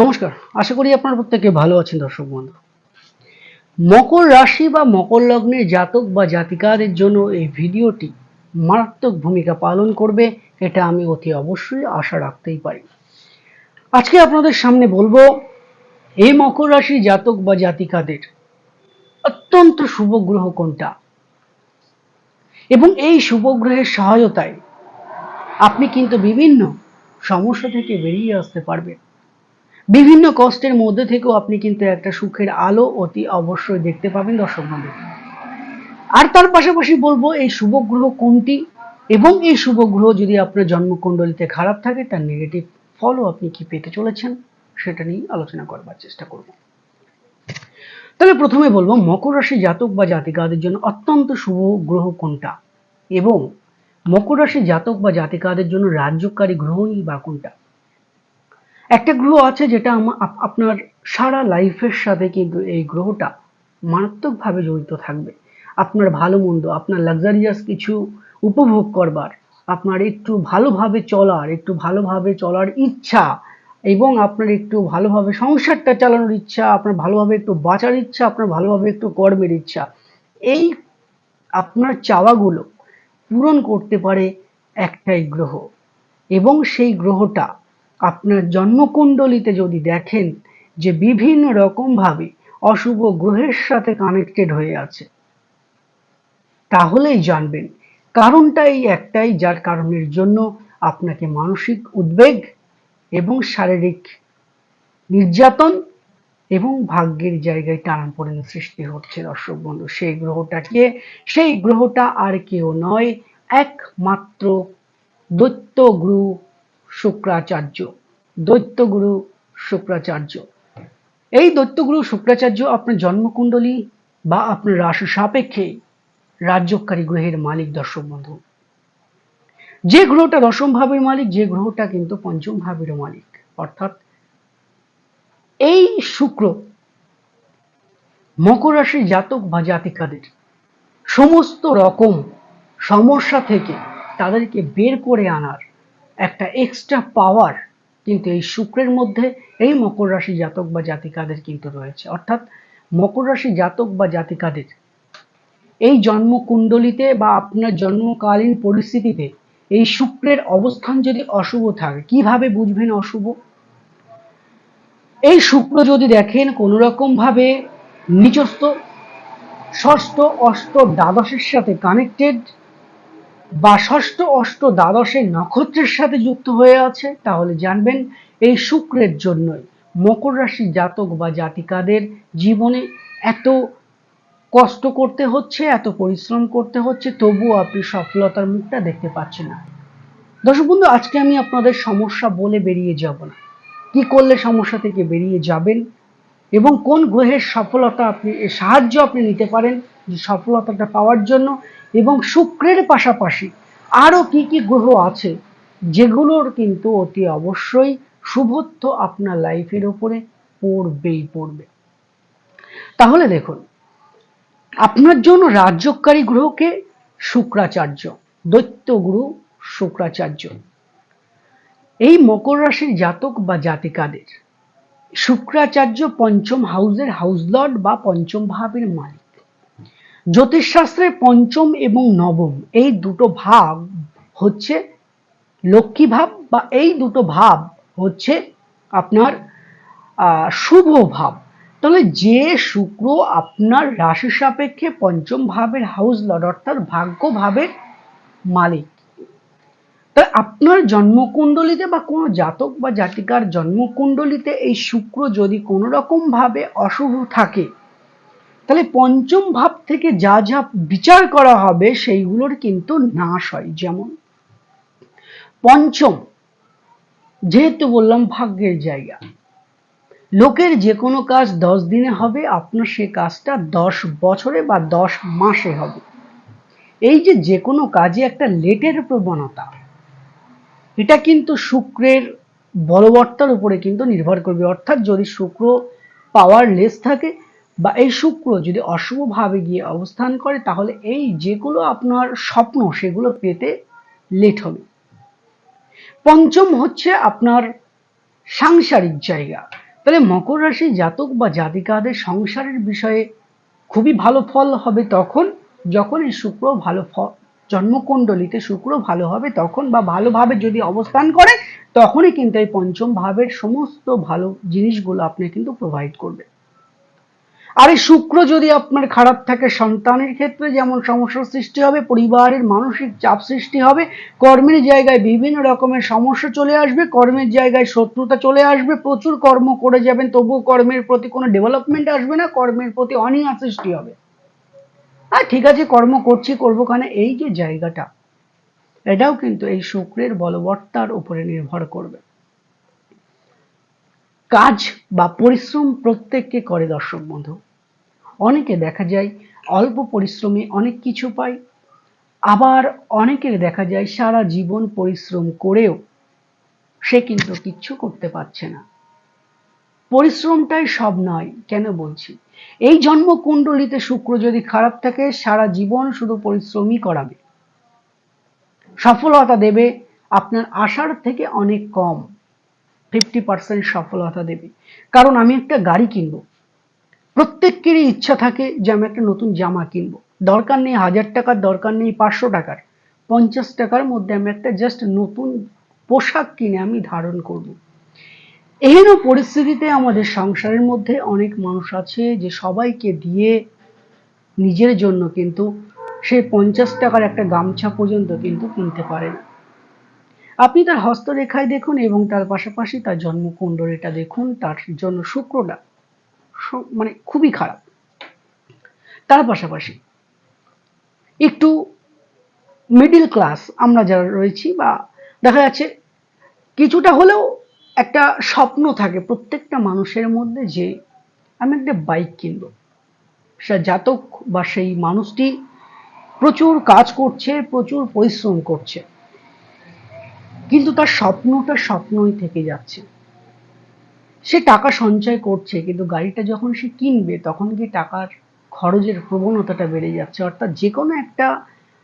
নমস্কার, আশা করি আপনার প্রত্যেকে ভালো আছেন দর্শক বন্ধু। মকর রাশি বা মকর লগ্নের জাতক বা জাতিকাদের জন্য এই ভিডিওটি মারাত্মক ভূমিকা পালন করবে, এটা আমি অতি অবশ্যই আশা রাখতেই পারি। আজকে আপনাদের সামনে বলব, এই মকর রাশি জাতক বা জাতিকাদের অত্যন্ত শুভ গ্রহ কোনটা? এবং এই শুভ গ্রহের সহায়তায় আপনি কিন্তু বিভিন্ন সমস্যা থেকে বেরিয়ে আসতে পারবেন। বিভিন্ন কষ্টের মধ্যে থেকেও আপনি কিন্তু একটা সুখের আলো অতি অবশ্যই দেখতে পাবেন দর্শক বন্ধু। আর তার পাশাপাশি বলব, এই শুভ গ্রহ কোনটি? এবং এই শুভ গ্রহ যদি আপনার জন্মকুণ্ডলিতে খারাপ থাকে, তার নেগেটিভ ফলও আপনি কি পেতে চলেছেন? সেটা নিয়ে আলোচনা করবার চেষ্টা করব। তাহলে প্রথমে বলব, মকর রাশি জাতক বা জাতিকাদের জন্য অত্যন্ত শুভ গ্রহ কোনটা? এবং মকর রাশি জাতক বা জাতিকাদের জন্য রাজ্যকারী গ্রহই বা কোনটা? একটা গ্রহ আছে যেটা আপনার সারা লাইফের সাথে কিন্তু এই গ্রহটা মারাত্মকভাবে জড়িত থাকবে। আপনার ভালো মন্দ, আপনার লাক্সারিয়াস কিছু উপভোগ করবার, আপনার একটু ভালোভাবে চলার, একটু ভালোভাবে চলার ইচ্ছা এবং আপনার একটু ভালোভাবে সংসারটা চালানোর ইচ্ছা, আপনার ভালোভাবে একটু বাঁচার ইচ্ছা, আপনার ভালোভাবে একটু কর্মের ইচ্ছা, এই আপনার চাওয়াগুলো পূরণ করতে পারে একটাই গ্রহ এবং সেই গ্রহটা আপনার জন্মকুণ্ডলিতে যদি দেখেন যে বিভিন্ন রকমভাবে অশুভ গ্রহের সাথে কানেক্টেড হয়ে আছে, তাহলেই জানবেন কারণটা এই একটাই যার কারণের জন্য আপনাকে মানসিক উদ্বেগ এবং শারীরিক নির্যাতন এবং ভাগ্যের জায়গায় টানাপোড়েন সৃষ্টি হচ্ছে। দর্শক বন্ধু, সেই গ্রহটাকে, সেই গ্রহটা আর কেউ নয়, একমাত্র দৈত্য গুরু শুক্রাচার্য, দৈত্যগুরু শুক্রাচার্য। এই দৈত্যগুরু শুক্রাচার্য আপনার জন্মকুণ্ডলী বা আপনার রাশি সাপেক্ষে রাজ্যকারী গ্রহের মালিক, দর্শক বন্ধু। যে গ্রহটা দশম ভাবের মালিক, যে গ্রহটা কিন্তু পঞ্চম ভাবের মালিক। অর্থাৎ এই শুক্র মকর রাশির জাতক বা জাতিকাদের সমস্ত রকম সমস্যা থেকে তাদেরকে বের করে আনার একটা এক্সট্রা পাওয়ার কিন্তু এই শুক্রের মধ্যে এই মকর রাশি জাতক বা জাতিকাদের কিন্তু রয়েছে। অর্থাৎ মকর রাশি জাতক বা জাতিকাদের এই জন্মকুণ্ডলিতে বা আপনার জন্মকালীন পরিস্থিতিতে এই শুক্রের অবস্থান যদি অশুভ থাকে, কীভাবে বুঝবেন অশুভ? এই শুক্র যদি দেখেন কোনো রকম ভাবে নিচস্থ ষষ্ঠ, অষ্ট, দ্বাদশের সাথে কানেক্টেড বা ষষ্ঠ, অষ্ট দ্বাদশের নক্ষত্রের সাথে যুক্ত হয়ে আছে, তাহলে জানবেন এই শুক্রের জন্যই মকর রাশি জাতক বা জাতিকাদের জীবনে এত কষ্ট করতে হচ্ছে, এত পরিশ্রম করতে হচ্ছে, তবুও আপনি সফলতার মুখটা দেখতে পাচ্ছেন না। দর্শক বন্ধু, আজকে আমি আপনাদের সমস্যা বলে বেরিয়ে যাব না। কি করলে সমস্যা থেকে বেরিয়ে যাবেন এবং কোন গ্রহের সফলতা আপনি সাহায্য আপনি নিতে পারেন যে সফলতাটা পাওয়ার জন্য এবং শুক্রের পাশাপাশি আরও কি কি গ্রহ আছে, যেগুলোর কিন্তু অতি অবশ্যই শুভত্ব আপনার লাইফের উপরে পড়বেই পড়বে। তাহলে দেখুন, আপনার জন্য রাজ্যকারী গ্রহকে শুক্রাচার্য, দৈত্য গুরু শুক্রাচার্য। এই মকর রাশির জাতক বা জাতিকাদের শুক্রাচার্য পঞ্চম হাউসের হাউস লর্ড বা পঞ্চম ভাবের মালিক। জ্যোতিষশাস্ত্রে পঞ্চম এবং নবম, এই দুটো ভাব হচ্ছে লক্ষ্মী ভাব বা এই দুটো ভাব হচ্ছে আপনার শুভ ভাব। তাহলে যে শুক্র আপনার রাশি সাপেক্ষে পঞ্চম ভাবের হাউস লর্ড অর্থাৎ ভাগ্য ভাবের মালিক। তাই আপনার জন্মকুণ্ডলিতে বা কোনো জাতক বা জাতিকার জন্মকুণ্ডলিতে এই শুক্র যদি কোনো রকম ভাবে অশুভ থাকে তাহলে পঞ্চম ভাব থেকে যা যা বিচার করা হবে, সেইগুলোর কিন্তু নাশ হয় যেমন। পঞ্চম, যেহেতু বললাম ভাগ্যের জায়গা, লোকের যে কোনো কাজ দশ দিনে হবে, আপনার সে কাজটা দশ বছরে বা দশ মাসে হবে। এই যে যে কোনো কাজে একটা লেটের প্রবণতা, এটা কিন্তু শুক্রের বলবত্তার উপরে কিন্তু নির্ভর করবে। অর্থাৎ যদি শুক্র পাওয়ার লেস থাকে বা এই শুক্র যদি অশুভভাবে গিয়ে অবস্থান করে, তাহলে এই যেগুলো আপনার স্বপ্ন, সেগুলো পেতে লেট হবে। পঞ্চম হচ্ছে আপনার সাংসারিক জায়গা। তাহলে মকর রাশি জাতক বা জাতিকাদের সংসারের বিষয়ে খুবই ভালো ফল হবে তখন যখন এই শুক্র ভালো ফল জন্মকুণ্ডলিতে শুক্র ভালো হবে তখন বা ভালোভাবে যদি অবস্থান করে, তখনই কিন্তু এই পঞ্চম ভাবের সমস্ত ভালো জিনিসগুলো আপনি কিন্তু প্রোভাইড করবে আর এই শুক্র যদি আপনার খারাপ থাকে, সন্তানের ক্ষেত্রে যেমন সমস্যার সৃষ্টি হবে, পরিবারের মানসিক চাপ সৃষ্টি হবে, কর্মের জায়গায় বিভিন্ন রকমের সমস্যা চলে আসবে, কর্মের জায়গায় শত্রুতা চলে আসবে, প্রচুর কর্ম করে যাবেন, তবুও কর্মের প্রতি কোনো ডেভেলপমেন্ট আসবে না, কর্মের প্রতি অনীহা সৃষ্টি হবে। আর ঠিক আছে, কর্ম করছি, করব কেন, এই যে জায়গাটা, এটাও কিন্তু এই শুক্রের বলবত্তার উপরে নির্ভর করবে। কাজ বা পরিশ্রম প্রত্যেককে করে দর্শক বন্ধু। অনেকে দেখা যায় অল্প পরিশ্রমে অনেক কিছু পায়, আবার অনেকের দেখা যায় সারা জীবন পরিশ্রম করেও সে কিন্তু কিচ্ছু করতে পারছে না। পরিশ্রমটাই সব নয়, কেন বলছি? এই জন্ম কুণ্ডলিতে শুক্র যদি খারাপ থাকে, সারা জীবন শুধু পরিশ্রমই করাবে। সফলতা দেবে আপনার আশার থেকে অনেক কম ফিফটি পার্সেন্ট সফলতা দেবে। কারণ আমি একটা গাড়ি কিনবো প্রত্যেকেরই ইচ্ছা থাকে যে আমি একটা নতুন জামা কিনবো। দরকার নেই হাজার টাকার, দরকার নেই পাঁচশো টাকার। পঞ্চাশ টাকার মধ্যে আমি একটা জাস্ট নতুন পোশাক কিনে আমি ধারণ করব। এহেন পরিস্থিতিতে আমাদের সংসারের মধ্যে অনেক মানুষ আছে যে সবাইকে দিয়ে নিজের জন্য কিন্তু সে পঞ্চাশ টাকার একটা গামছা পর্যন্ত কিন্তু কিনতে পারে না। আপনি তার হস্তরেখায় দেখুন এবং তার পাশাপাশি তার জন্মকুণ্ডলীটা দেখুন, তার জন্য শুক্রটা। মানে খুবই খারাপ। তার পাশাপাশি একটু মিডিল ক্লাস আমরা যারা রয়েছি বা দেখা যাচ্ছে কিছুটা হলেও একটা স্বপ্ন থাকে প্রত্যেকটা মানুষের মধ্যে যে আমি একটা বাইক কিনব। সে জাতক বা সেই মানুষটি প্রচুর কাজ করছে, প্রচুর পরিশ্রম করছে। কিন্তু তার স্বপ্নটা স্বপ্নই থেকে যাচ্ছে। সে টাকা সঞ্চয় করছে, কিন্তু গাড়িটা যখন সে কিনবে, তখন কি টাকার খরচের প্রবণতাটা বেড়ে যাচ্ছে? অর্থাৎ যে কোনো একটা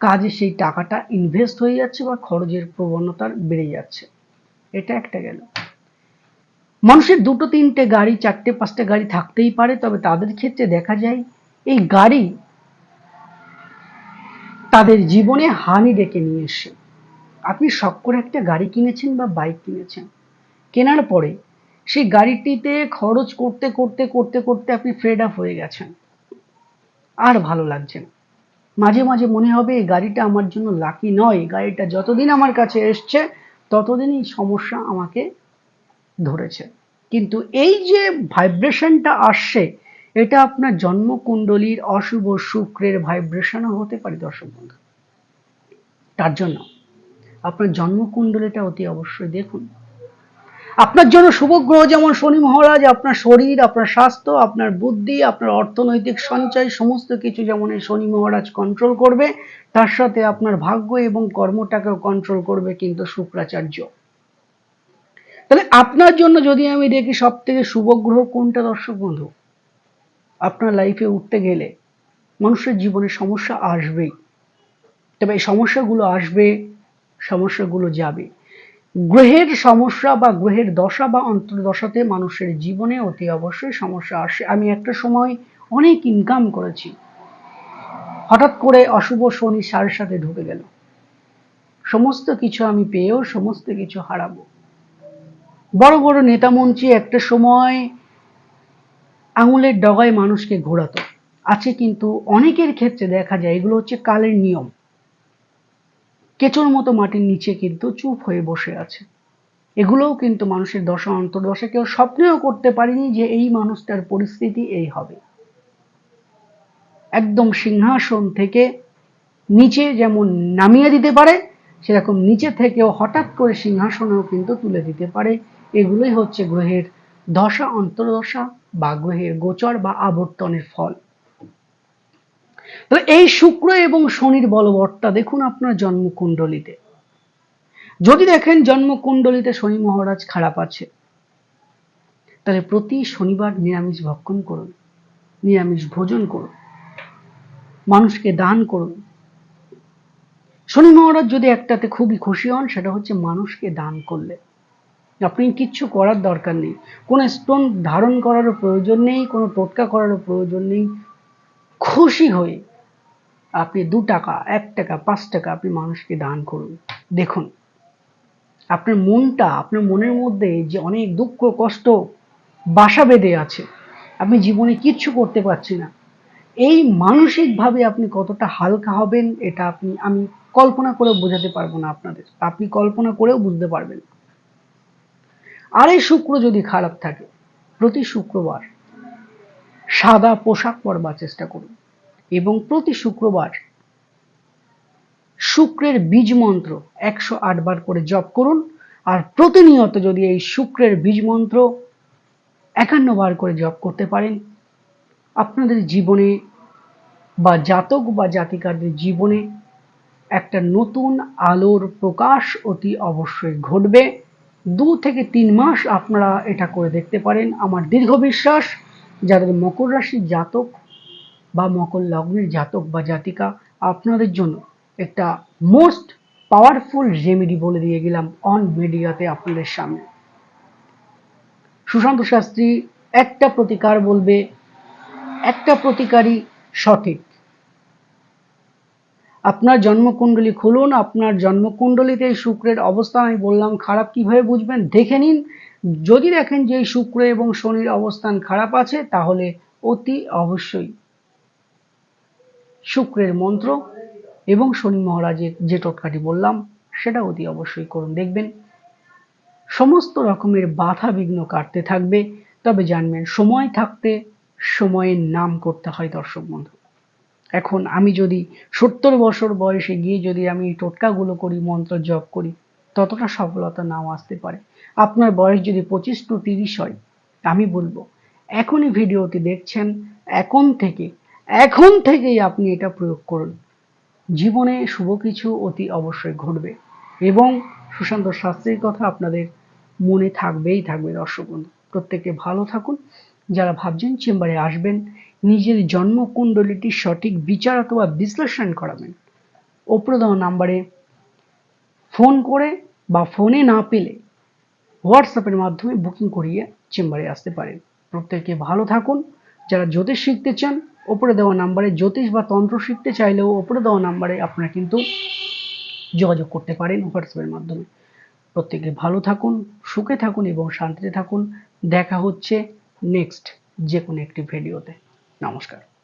কাজে সেই টাকাটা ইনভেস্ট হয়ে যাচ্ছে বা খরচের প্রবণতা বেড়ে যাচ্ছে। এটা একটা গেল। মানুষের দুটো, তিনটে গাড়ি, চারটে, পাঁচটা গাড়ি থাকতেই পারে, তবে তাদের ক্ষেত্রে দেখা যায় এই গাড়ি তাদের জীবনে হানি ডেকে নিয়ে এসে আপনি শখ করে একটা গাড়ি কিনেছেন বা বাইক কিনেছেন, কেনার পরে সেই গাড়িটিতে খরচ করতে করতে করতে করতে আপনি ফেড আপ হয়ে গেছেন। আর ভালো লাগছে না। মাঝে মাঝে মনে হবে এই গাড়িটা আমার জন্য লাকি নয়। গাড়িটা যতদিন আমার কাছে এসছে, ততদিনই সমস্যা আমাকে ধরেছে। কিন্তু এই যে ভাইব্রেশনটা আসছে, এটা আপনার জন্মকুণ্ডলীর অশুভ শুক্রের ভাইব্রেশনও হতে পারে, দর্শক বন্ধু। তার জন্য আপনার জন্মকুণ্ডলীটা অতি অবশ্যই দেখুন। আপনার জন্য শুভ গ্রহ যেমন শনি মহারাজ, আপনার শরীর, আপনার স্বাস্থ্য, আপনার বুদ্ধি, আপনার অর্থনৈতিক সঞ্চয়, সমস্ত কিছু যেমন এই শনি মহারাজ কন্ট্রোল করবে, তার সাথে আপনার ভাগ্য এবং কর্মটাকেও কন্ট্রোল করবে কিন্তু শুক্রাচার্য। তাহলে আপনার জন্য যদি আমি দেখি সব থেকে শুভ গ্রহ কোনটা দর্শক বন্ধু? আপনার লাইফে উঠতে গেলে মানুষের জীবনে সমস্যা আসবেই। তবে এই সমস্যাগুলো আসবে, সমস্যাগুলো যাবে। গ্রহের সমস্যা বা গ্রহের দশা বা অন্তর্দশাতে মানুষের জীবনে অতি অবশ্যই সমস্যা আসে। আমি একটা সময় অনেক ইনকাম করেছি। হঠাৎ করে অশুভ শনি সারের সাথে ঢুকে গেল। সমস্ত কিছু আমি পেয়েও সমস্ত কিছু হারাবো। বড় বড় নেতা নেতামন্ত্রী একটা সময় আঙুলের ডগায় মানুষকে ঘোরাতো। আছে কিন্তু অনেকের ক্ষেত্রে দেখা যায়, এগুলো হচ্ছে কালের নিয়ম। কেঁচোর মতো মাটির নিচে কিন্তু চুপ হয়ে বসে আছে। এগুলোও কিন্তু মানুষের দশা অন্তর্দশা কেউ স্বপ্নেও করতে পারেনি যে এই মানুষটার পরিস্থিতি এই হবে। একদম সিংহাসন থেকে নিচে যেমন নামিয়ে দিতে পারে, সেরকম নিচে থেকেও হঠাৎ করে সিংহাসনেও কিন্তু তুলে দিতে পারে। এগুলোই হচ্ছে গ্রহের দশা অন্তর্দশা বা গ্রহের গোচর বা আবর্তনের ফল। তো এই শুক্র এবং শনির বলবটটা দেখুন আপনার জন্মকুণ্ডলিতে। যদি দেখেন জন্মকুণ্ডলিতে শনি মহারাজ খারাপ আছে, তাহলে প্রতি শনিবার নিরামিষ ভক্ষণ করুন, নিরামিষ ভোজন করুন, মানুষকে দান করুন। শনি মহারাজ যদি একটাতে খুবই খুশি হন, সেটা হচ্ছে মানুষকে দান করলে। আপনি কিচ্ছু করার দরকার নেই। কোনো স্টোন ধারণ করারও প্রয়োজন নেই, কোনো টোটকা করারও প্রয়োজন নেই খুশি হয়ে আপনি দু টাকা, এক টাকা, পাঁচ টাকা আপনি মানুষকে দান করুন। দেখুন, আপনার মনটা, আপনার মনের মধ্যে যে অনেক দুঃখ, কষ্ট, বাসা বেঁধে আছে, আপনি জীবনে কিচ্ছু করতে পারছি না। এই মানসিকভাবে আপনি কতটা হালকা হবেন, এটা আপনি, আমি কল্পনা করে বোঝাতে পারব না আপনাদের। আপনি কল্পনা করেও বুঝতে পারবেন। আর এই শুক্র যদি খারাপ থাকে, প্রতি শুক্রবার সাদা পোশাক পরবার চেষ্টা করুন। এবং প্রতি শুক্রবার শুক্রের বীজ মন্ত্র একশো আট বার করে জপ করুন। আর প্রতিনিয়ত যদি এই শুক্রের বীজ মন্ত্র একান্ন বার করে জপ করতে পারেন, আপনাদের জীবনে বা জাতক বা জাতিকাদের জীবনে একটা নতুন আলোর প্রকাশ অতি অবশ্যই ঘটবে। দু থেকে তিন মাস আপনারা এটা করে দেখতে পারেন। আমার দীর্ঘ বিশ্বাস, যাদের মকর রাশি জাতক বা মকর লগ্নের জাতক বা জাতিকা আপনাদের জন্য একটা মোস্ট পাওয়ারফুল রেমেডি বলে দিয়ে গেলাম অন মিডিয়াতে আপনাদের সামনে। সুশান্ত শাস্ত্রী, একটা প্রতিকার বলবে, একটা প্রতিকারই সঠিক। আপনার জন্মকুণ্ডলী খুলুন, আপনার জন্মকুণ্ডলীতে এই শুক্রের অবস্থান আমি বললাম খারাপ কীভাবে বুঝবেন? দেখে নিন। যদি দেখেন যে এই শুক্র এবং শনির অবস্থান খারাপ আছে, তাহলে অতি অবশ্যই শুক্রের মন্ত্র এবং শনি মহারাজের যে টোটকাটি বললাম সেটা অতি অবশ্যই করুন। দেখবেন, সমস্ত রকমের বাধা বিঘ্ন কাটতে থাকবে। তবে জানবেন, সময় থাকতে সময়ের নাম করতে হয় দর্শক বন্ধু। এখন আমি যদি সত্তর বছর বয়সে গিয়ে যদি আমি টোটকাগুলো করি, মন্ত্র জপ করি, ততটা সফলতা নাও আসতে পারে। আপনার বয়স যদি পঁচিশ টু তিরিশ হয়, আমি বলব, এখনই ভিডিওটি দেখছেন, এখন থেকে এখন থেকেই আপনি এটা প্রয়োগ করুন। জীবনে শুভ কিছু অতি অবশ্যই ঘটবে এবং সুশান্ত শাস্ত্রীর কথা আপনাদের মনে থাকবেই থাকবে দর্শক বন্ধু। প্রত্যেকে ভালো থাকুন। যারা ভাবছেন চেম্বারে আসবেন, নিজের জন্মকুণ্ডলীটির সঠিক বিচার অথবা বিশ্লেষণ করাবেন ওপরে দেওয়া নাম্বারে ফোন করে বা ফোনে না পেলে হোয়াটসঅ্যাপের মাধ্যমে বুকিং করিয়ে চেম্বারে আসতে পারেন। প্রত্যেকে ভালো থাকুন। যারা জ্যোতিষ শিখতে চান ওপরে দেওয়া নাম্বারে জ্যোতিষ বা তন্ত্র শিখতে চাইলেও ওপরে দেওয়া নাম্বারে আপনারা কিন্তু যোগাযোগ করতে পারেন হোয়াটসঅ্যাপের মাধ্যমে। প্রত্যেকে ভালো থাকুন, সুখে থাকুন এবং শান্তিতে থাকুন। দেখা হচ্ছে নেক্সট যে কোনো একটি ভিডিওতে নমস্কার।